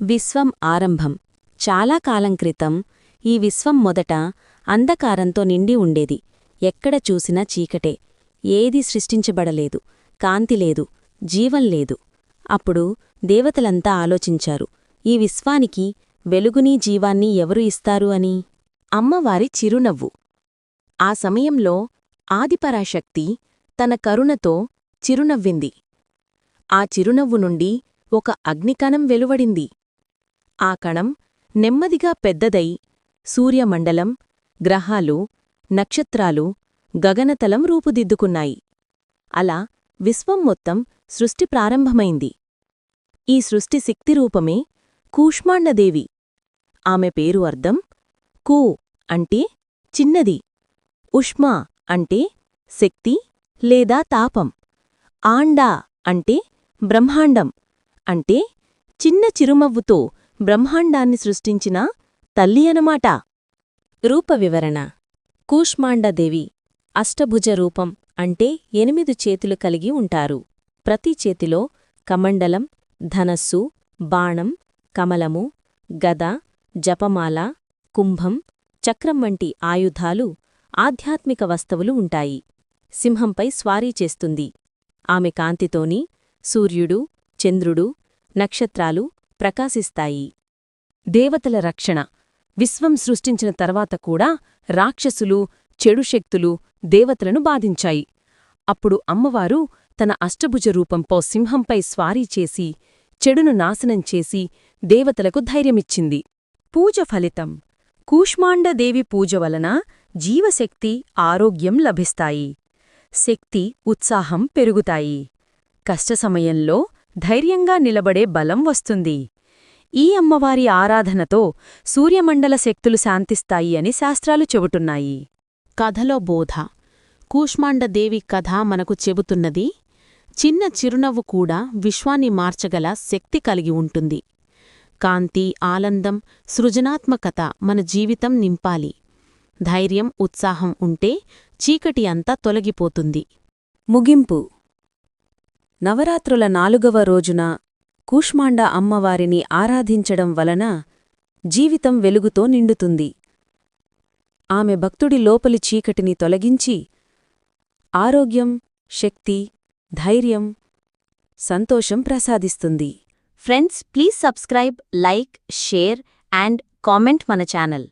విశ్వం ఆరంభం. చాలా కాలం క్రితం ఈ విశ్వం మొదట అంధకారంతో నిండి ఉండేది. ఎక్కడ చూసినా చీకటే. ఏదీ సృష్టించబడలేదు. కాంతి లేదు. జీవం లేదు. అప్పుడు దేవతలంతా ఆలోచించారు ఈ విశ్వానికి వెలుగునీ జీవాన్ని ఎవరు ఇస్తారు అని. అమ్మవారి చిరునవ్వు. ఆ సమయంలో ఆదిపరాశక్తి తన కరుణతో చిరునవ్వింది. ఆ చిరునవ్వు నుండి ఒక అగ్నికణం వెలువడింది. ఆ కణం నెమ్మదిగా పెద్దదై సూర్యమండలం గ్రహాలు నక్షత్రాలు గగనతలం రూపుదిద్దుకున్నాయి. అలా విశ్వం మొత్తం సృష్టి ప్రారంభమైంది. ఈ సృష్టి శక్తిరూపమే కూష్మాండదేవి. ఆమె పేరు అర్థం కూ అంటే చిన్నది. ఉష్మా అంటే శక్తి లేదా తాపం. ఆండా అంటే బ్రహ్మాండం అంటే చిన్న చిరుమవ్వుతో బ్రహ్మాండాన్ని సృష్టించిన తల్లి అనమాట రూపవివరణ కూష్మాండదేవి. అష్టభుజ రూపం అంటే ఎనిమిది చేతులు కలిగి ఉంటారు. ప్రతి చేతిలో కమండలం ధనస్సు బాణం కమలము గద జపమాల కుంభం చక్రం వంటి ఆయుధాలు ఆధ్యాత్మిక వస్తువులు ఉంటాయి. సింహంపై స్వారీ చేస్తుంది. ఆమె కాంతితోని సూర్యుడు చంద్రుడు నక్షత్రాలు ప్రకాశిస్తాయి. దేవతల రక్షణ. విశ్వం సృష్టించిన తర్వాత కూడా రాక్షసులు చెడు శక్తులు దేవతలను బాధించాయి. అప్పుడు అమ్మవారు తన అష్టభుజ రూపంపో సింహంపై స్వారీ చేసి చెడును నాశనం చేసి దేవతలకు ధైర్యమిచ్చింది. పూజ ఫలితం. కూష్మాండదేవి పూజ వలన జీవశక్తి ఆరోగ్యం లభిస్తాయి. శక్తి ఉత్సాహం పెరుగుతాయి. కష్ట సమయంలో ధైర్యంగా నిలబడే బలం వస్తుంది. ఈ అమ్మవారి ఆరాధనతో సూర్యమండల శక్తులు శాంతిస్తాయి అని శాస్త్రాలు చెబుతున్నాయి. కథలో బోధ. కూష్మాండదేవి కథ మనకు చెబుతున్నది చిన్న చిరునవ్వు కూడా విశ్వాన్ని మార్చగల శక్తి కలిగి ఉంటుంది. కాంతి ఆనందం సృజనాత్మకత మన జీవితం నింపాలి. ధైర్యం ఉత్సాహం ఉంటే చీకటి అంతా తొలగిపోతుంది. ముగింపు. నవరాత్రుల నాలుగవ రోజున కూష్మాండ అమ్మవారిని ఆరాధించడం వలన జీవితం వెలుగుతో నిండుతుంది. ఆమె భక్తుడి లోపలి చీకటిని తొలగించి ఆరోగ్యం శక్తి ధైర్యం సంతోషం ప్రసాదిస్తుంది. Friends please subscribe like share and comment మన ఛానల్.